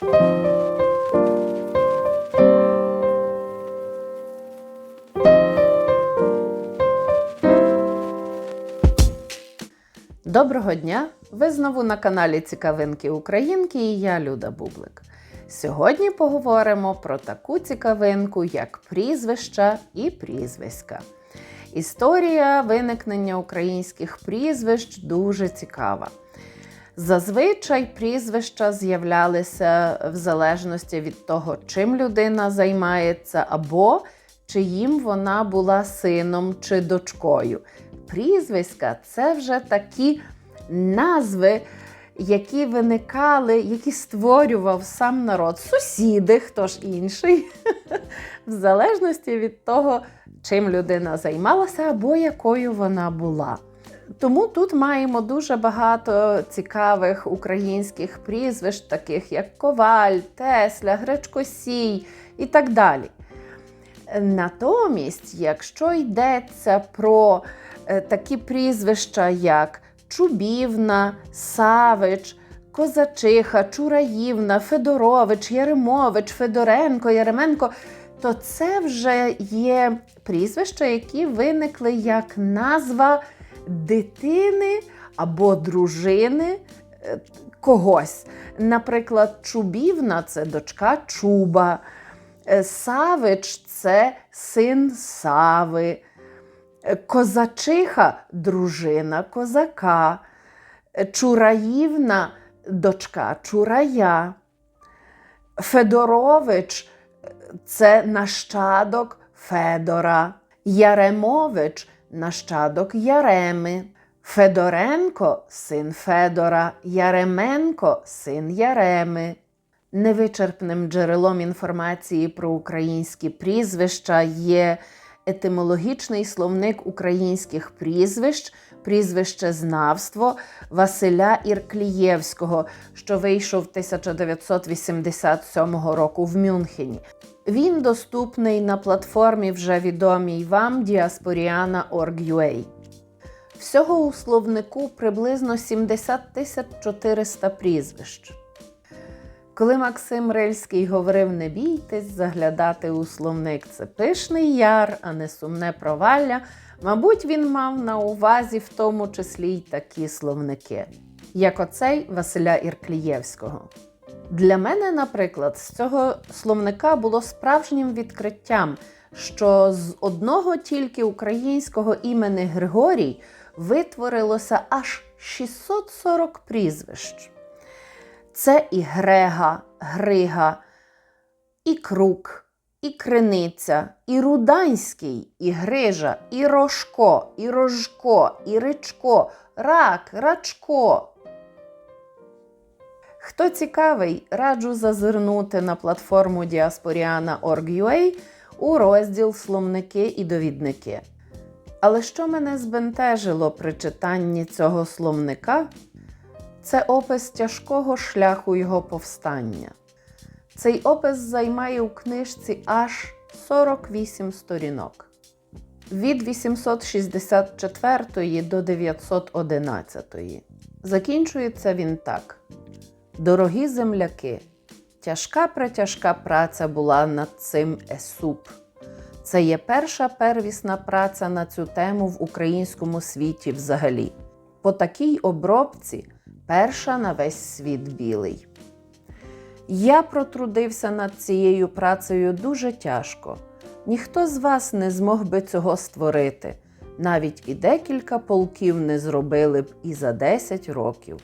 Доброго дня! Ви знову на каналі Цікавинки Українки і я Люда Бублик. Сьогодні поговоримо про таку цікавинку, як прізвища і прізвиська. Історія виникнення українських прізвищ дуже цікава. Зазвичай прізвища з'являлися в залежності від того, чим людина займається, або чиїм вона була сином чи дочкою. Прізвиська це вже такі назви, які виникали, які створював сам народ, сусіди, хто ж інший, в залежності від того, чим людина займалася або якою вона була. Тому тут маємо дуже багато цікавих українських прізвищ, таких як Коваль, Тесля, Гречкосій і так далі. Натомість, якщо йдеться про е, такі прізвища, як Чубівна, Савич, Козачиха, Чураївна, Федорович, Яремович, Федоренко, Яременко, то це вже є прізвища, які виникли як назва дитини або дружини е, когось. Наприклад, Чубівна це дочка Чуба, е, Савич це син Сави, е, Козачиха дружина козака, Чураївна дочка Чурая. Федорович це нащадок Федора, Яремович нащадок Яреми, Федоренко син Федора, Яременко син Яреми. Невичерпним джерелом інформації про українські прізвища є етимологічний словник українських прізвищ, прізвищезнавство Василя Ірклієвського, що вийшов 1987 року в Мюнхені. Він доступний на платформі вже відомій вам diasporiana.org.ua. Всього у словнику приблизно 70 400 прізвищ. Коли Максим Рильський говорив не бійтесь заглядати у словник це пишний яр, а не сумне провалля, мабуть, він мав на увазі в тому числі й такі словники, як оцей Василя Ірклієвського. Для мене, наприклад, з цього словника було справжнім відкриттям, що з одного тільки українського імени Григорій витворилося аж 640 прізвищ. Це і Грега, Грига, і Крук, і Криниця, і Руданський, і Грижа, і Рожко, і Рожко, і Ричко, Рак, Рачко. Хто цікавий, раджу зазирнути на платформу diasporiana.org.ua у розділ Словники і довідники. Але що мене збентежило при читанні цього словника, це опис тяжкого шляху його повстання. Цей опис займає у книжці аж 48 сторінок. Від 864 до 911. Закінчується він так. Дорогі земляки, тяжка претяжка праця була над цим есуп. Це є перша первісна праця на цю тему в українському світі взагалі. По такій обробці перша на весь світ білий. Я протрудився над цією працею дуже тяжко. Ніхто з вас не змог би цього створити. Навіть і декілька полків не зробили б і за 10 років.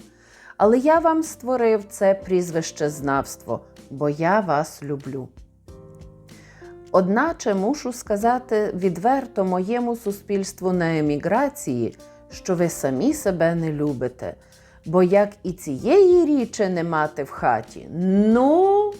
Але я вам створив це прізвищезнавство, бо я вас люблю. Одначе мушу сказати відверто моєму суспільству на еміграції, що ви самі себе не любите, бо як і цієї річі не мати в хаті, ну.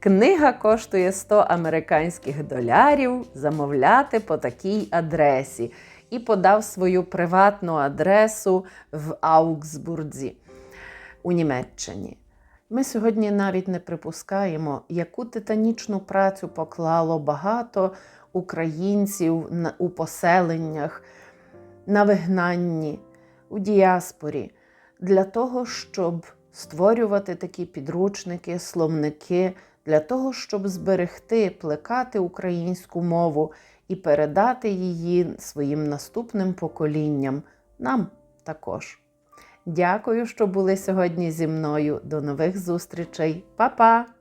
Книга коштує 100 американських долярів замовляти по такій адресі і подав свою приватну адресу в Аугсбурзі у Німеччині. Ми сьогодні навіть не припускаємо, яку титанічну працю поклало багато українців у поселеннях, на вигнанні, у діаспорі для того, щоб створювати такі підручники, словники для того, щоб зберегти, плекати українську мову і передати її своїм наступним поколінням, нам також. Дякую, що були сьогодні зі мною. До нових зустрічей. Па-па!